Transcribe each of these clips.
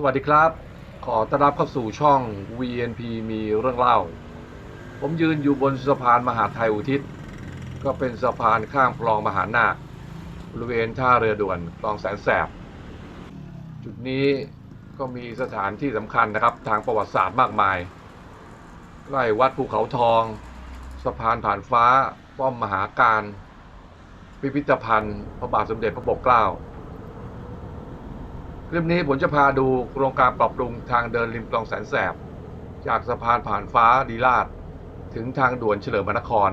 สวัสดีครับ ขอต้อนรับเข้าสู่ช่อง VNP มีเรื่องเล่า ผมยืนอยู่บนสะพานมหาไทยอุทิศ ก็เป็นสะพานข้ามคลองมหานาคบริเวณท่าเรือด่วนคลองแสนแสบ จุดนี้ก็มีสถานที่สำคัญนะครับ ทางประวัติศาสตร์มากมายใกล้วัดภูเขาทอง สะพานผ่านฟ้า ป้อมมหาการ พิพิธภัณฑ์ พระบาทสมเด็จพระปกเกล้า คลิปนี้ผมจะพาดูโครงการปรับปรุงทางเดินริมคลองแสนแสบ จากสะพานผ่านฟ้าดีลาดถึงทางด่วนเฉลิมพระนคร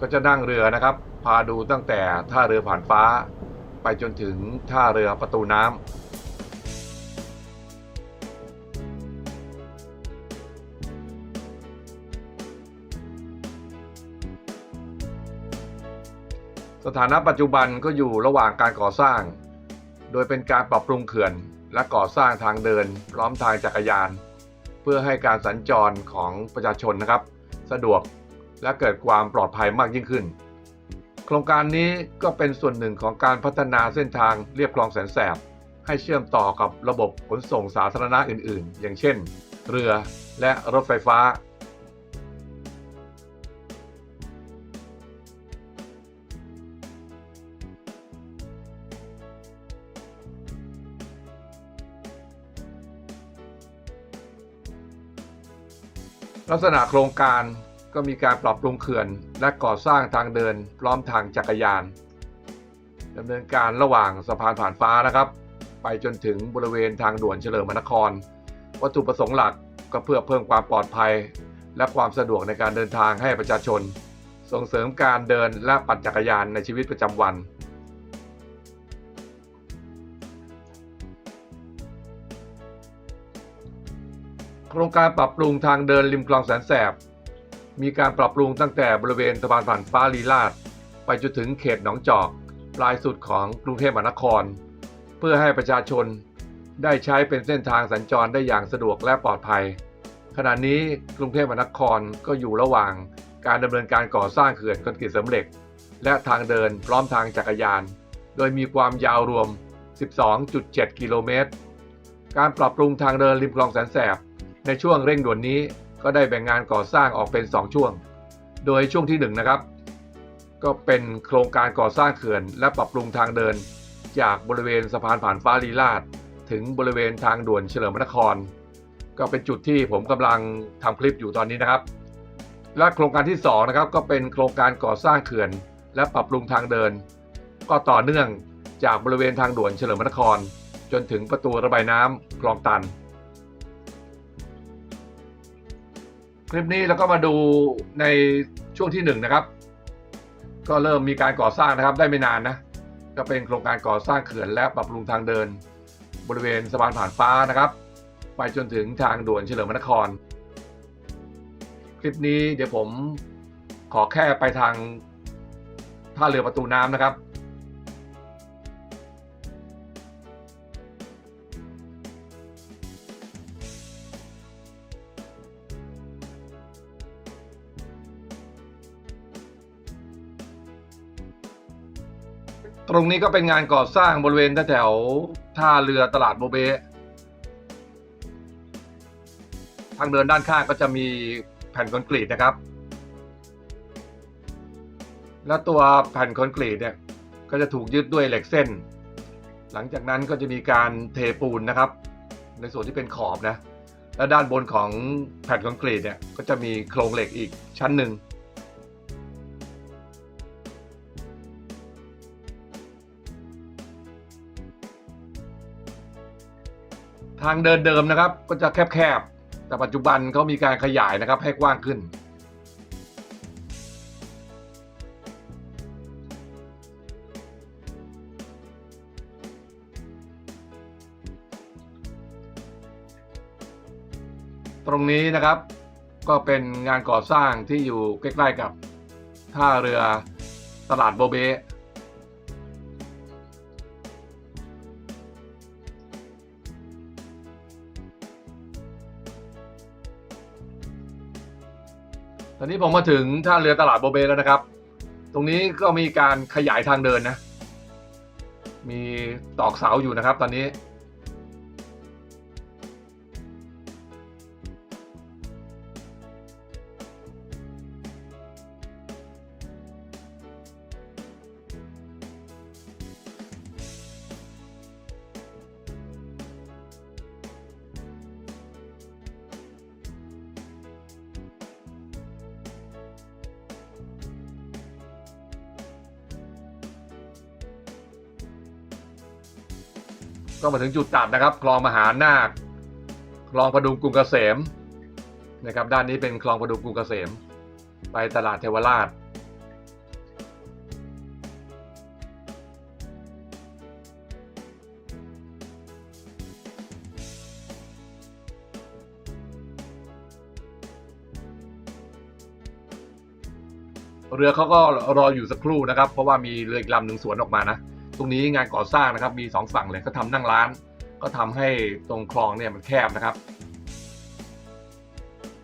ก็จะนั่งเรือนะครับ พาดูตั้งแต่ท่าเรือผ่านฟ้า ไปจนถึงท่าเรือประตูน้ำสถานะปัจจุบันก็อยู่ระหว่างการก่อสร้าง โดยเป็นการปรับปรุงเขื่อน และก่อสร้างทางเดิน พร้อมทางจักรยาน เพื่อให้การสัญจรของประชาชนนะครับ สะดวกและเกิดความปลอดภัยมากยิ่งขึ้น โครงการนี้ก็เป็นส่วนหนึ่งของการพัฒนาเส้นทางเรียบคลองแสนแสบ ให้เชื่อมต่อกับระบบขนส่งสาธารณะอื่น ๆ อย่างเช่น เรือและรถไฟฟ้า ลักษณะโครงการก็มีการปรับปรุงเขื่อน และก่อสร้างทางเดินพร้อมทางจักรยานดำเนินการระหว่างสะพานผ่านฟ้านะครับ ไปจนถึงบริเวณทางด่วนเฉลิมพระนคร วัตถุประสงค์หลักก็เพื่อเพิ่มความปลอดภัย และความสะดวกในการเดินทางให้ประชาชน ส่งเสริมการเดินและปั่นจักรยานในชีวิตประจำวัน โครงการปรับปรุงทางเดินริมคลองแสนแสบ มีการปรับปรุงตั้งแต่บริเวณสะพานผ่านฟ้าลีลาดไปจนถึงเขตหนองจอก ปลายสุดของกรุงเทพมหานคร เพื่อให้ประชาชนได้ใช้เป็นเส้นทางสัญจรได้อย่างสะดวกและปลอดภัย ขณะนี้กรุงเทพมหานครก็อยู่ระหว่างการดำเนินการก่อสร้างเขื่อนคอนกรีตสำเร็จ และทางเดินพร้อมทางจักรยาน โดยมีความยาวรวม 12.7 กิโลเมตร การปรับปรุงทางเดินริมคลองแสนแสบ ในช่วงเร่งด่วนนี้ก็ได้แบ่งงานก่อสร้างออกเป็น 2 ช่วง โดยช่วงที่1นนะครับ ก็เป็นโครงการก่อสร้างเขื่อน และปรับปรุงทางเดิน จากบริเวณสะพานผ่านฟ้าลีลาดถึงบริเวณทางด่วนเฉลิมพระนคร ก็เป็นจุดที่ผมกำลังทำคลิปอยู่ตอนนี้นะครับ และโครงการที่2นะครับก็เป็นโครงการก่อสร้างเขื่อน และปรับปรุงทางเดิน ก็ต่อเนื่องจากบริเวณทางด่วนเฉลิมพระนคร จนถึงประตูระบายน้ำคลองตัน คลิปนี้เราก็มาดูในช่วงที่หนึ่งนะครับ ก็เริ่มมีการก่อสร้างนะครับ ได้ไม่นานนะ ก็เป็นโครงการก่อสร้างเขื่อนและปรับปรุงทางเดิน บริเวณสะพานผ่านฟ้านะครับ ไปจนถึงทางด่วนเฉลิมพระนคร คลิปนี้เดี๋ยวผมขอแค่ไปทางท่าเรือประตูน้ำนะครับ ตรงนี้ก็เป็นงานก่อสร้างบริเวณแถวท่าเรือตลาดโบเบะทางเดินด้านข้างก็จะมีแผ่นคอนกรีตนะครับ แล้วตัวแผ่นคอนกรีตเนี่ยก็จะถูกยึดด้วยเหล็กเส้น หลังจากนั้นก็จะมีการเทปูนนะครับ ในส่วนที่เป็นขอบนะ และด้านบนของแผ่นคอนกรีตเนี่ยก็จะมีโครงเหล็กอีกชั้นหนึ่ง ทางเดินเดิมนะครับ ก็จะแคบๆ แต่ปัจจุบันเขามีการขยายนะครับให้กว้างขึ้น ตรงนี้นะครับก็เป็นงานก่อสร้างที่อยู่ใกล้ๆกับท่าเรือตลาดโบเบ อนนี้ผมมาถึงท่าเรือตลาดโบเบแล้วนะครับ ตรงนี้ก็มีการขยายทางเดินนะ มีตอกเสาอยู่นะครับ ตอนนี้ ก็มาถึงจุดตัดนะครับคลองมหานาคคลองพดุงกรุงเกษมนะครับด้านนี้เป็นคลองพดุงกรุงเกษม ไปตลาดเทวราช เรือเขาก็รออยู่สักครู่นะครับ เพราะว่ามีเรืออีกลำหนึ่งสวนออกมานะ ตรงนี้งานก่อสร้างนะครับ มีสองฝั่งเลยก็ทำนั่งร้าน ก็ทำให้ตรงคลองเนี่ยมันแคบนะครับ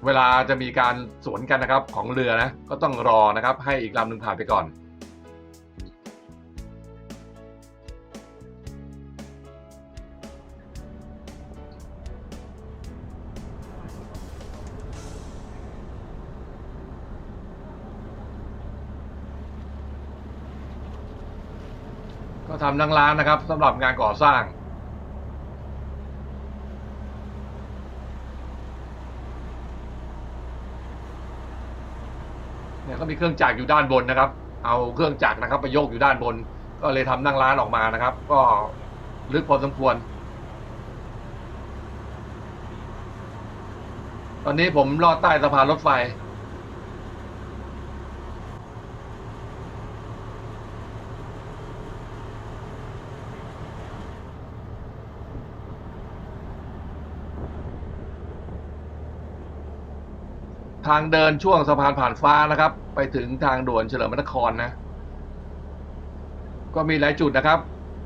เวลาจะมีการสวนกันนะครับของเรือนะก็ต้องรอนะครับ ให้อีกลำหนึ่งผ่านไปก่อน ทำนั่งร้านนะครับสำหรับงานก่อสร้าง เนี่ยก็มีเครื่องจักรอยู่ด้านบนนะครับ เอาเครื่องจักรนะครับไปโยกอยู่ด้านบน ก็เลยทำนั่งร้านออกมานะครับ ก็ลึกพอสมควร ตอนนี้ผมลอดใต้สะพานรถไฟ ทางเดินช่วงสะพานผ่านฟ้านะครับ ไปถึงทางด่วนเฉลิมพระนครนะ ก็มีหลายจุดนะครับ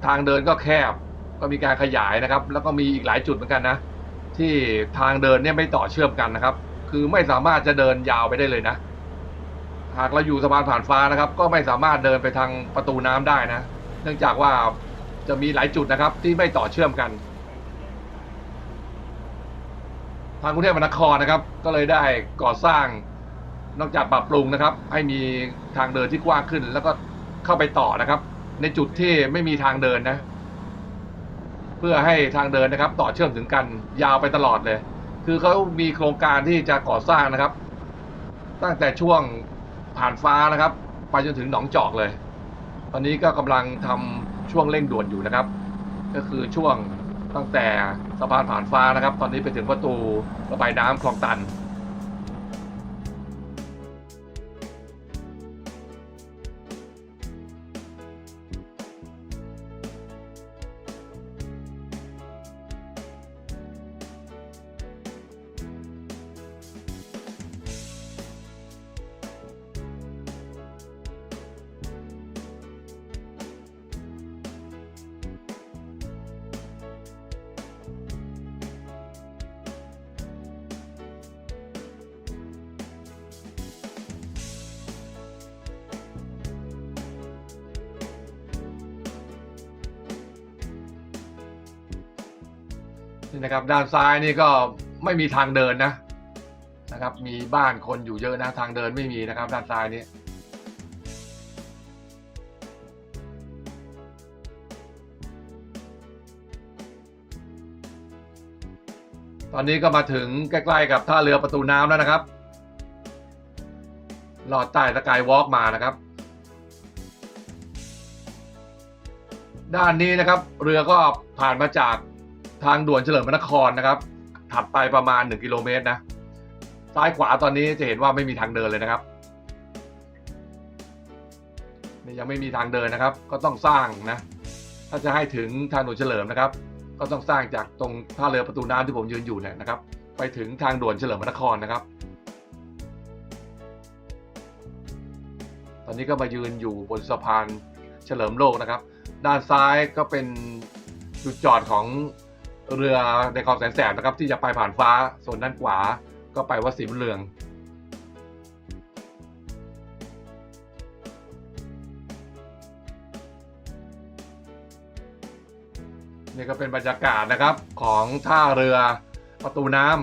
ทางเดินก็แคบ ก็มีการขยายนะครับ แล้วก็มีอีกหลายจุดเหมือนกันนะ ที่ทางเดินเนี่ยไม่ต่อเชื่อมกันนะครับ คือไม่สามารถจะเดินยาวไปได้เลยนะ หากเราอยู่สะพานผ่านฟ้านะครับ ก็ไม่สามารถเดินไปทางประตูน้ำได้นะ เนื่องจากว่าจะมีหลายจุดนะครับที่ไม่ต่อเชื่อมกัน ทางกรุงเทพมหานครนะครับ ก็เลยได้ก่อสร้างนอกจากปรับปรุงนะครับ ให้มีทางเดินที่กว้างขึ้น แล้วก็เข้าไปต่อนะครับ ในจุดที่ไม่มีทางเดินนะ เพื่อให้ทางเดินนะครับ ต่อเชื่อมถึงกันยาวไปตลอดเลย คือเขามีโครงการที่จะก่อสร้างนะครับ ตั้งแต่ช่วงผ่านฟ้านะครับไปจนถึงหนองจอกเลย ตอนนี้ก็กำลังทำช่วงเร่งด่วนอยู่นะครับ ก็คือช่วง ตั้งแต่สะพานผ่านฟ้านะครับ ตอนนี้ไปถึงประตูระบายน้ำคลองตัน นี่นะครับ ด้านซ้ายนี่ก็ไม่มีทางเดินนะนะครับ มีบ้านคนอยู่เยอะนะทางเดินไม่มีนะครับ ด้านซ้ายนี้ตอนนี้ก็มาถึงใกล้ๆกับท่าเรือประตูน้ำแล้วนะครับ ลอดใต้สกายวอล์กมานะครับ ด้านนี้นะครับ เรือก็ผ่านมาจาก ทางด่วนเฉลิมพระนครนะครับ ถัดไปประมาณ 1 กิโลเมตรนะ ซ้ายขวาตอนนี้จะเห็นว่าไม่มีทางเดินเลยนะครับนี่ยังไม่มีทางเดินนะครับ ก็ต้องสร้างนะ ถ้าจะให้ถึงทางด่วนเฉลิมนะครับ ก็ต้องสร้างจากตรงท่าเรือประตูน้ำที่ผมยืนอยู่เนี่ยนะครับ ไปถึงทางด่วนเฉลิมพระนครนะครับ ตอนนี้ก็มายืนอยู่บนสะพานเฉลิมโลกนะครับ ด้านซ้ายก็เป็นจุดจอดของ เรือในคลองแสนแสบนะครับ ที่จะไปผ่านฟ้าส่วนด้านขวา ก็ไปวัดศรีบุญเรืองนี่ก็เป็นบรรยากาศนะครับของท่าเรือประตูน้ำ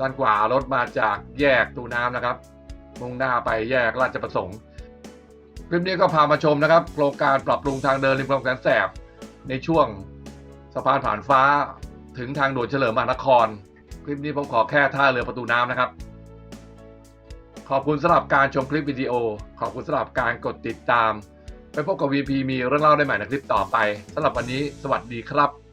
ด้านขวารถมาจากแยกตูน้ำนะครับ มุ่งหน้าไปแยกราชประสงค์ ลิปนี้ก็พามาชมนะครับ โครงการปรับปรุงทางเดินริมคลองแสนแสบ ในช่วงสะพานผ่านฟ้าถึงทางด่วนเฉลิมมหานคร คลิปนี้ผมขอแค่ท่าเรือประตูน้ำนะครับ ขอบคุณสำหรับการชมคลิปวิดีโอ ขอบคุณสำหรับการกดติดตาม ไปพบกับ VP มีเรื่องเล่าได้ใหม่ในคลิปต่อไปสำหรับวันนี้ สวัสดีครับ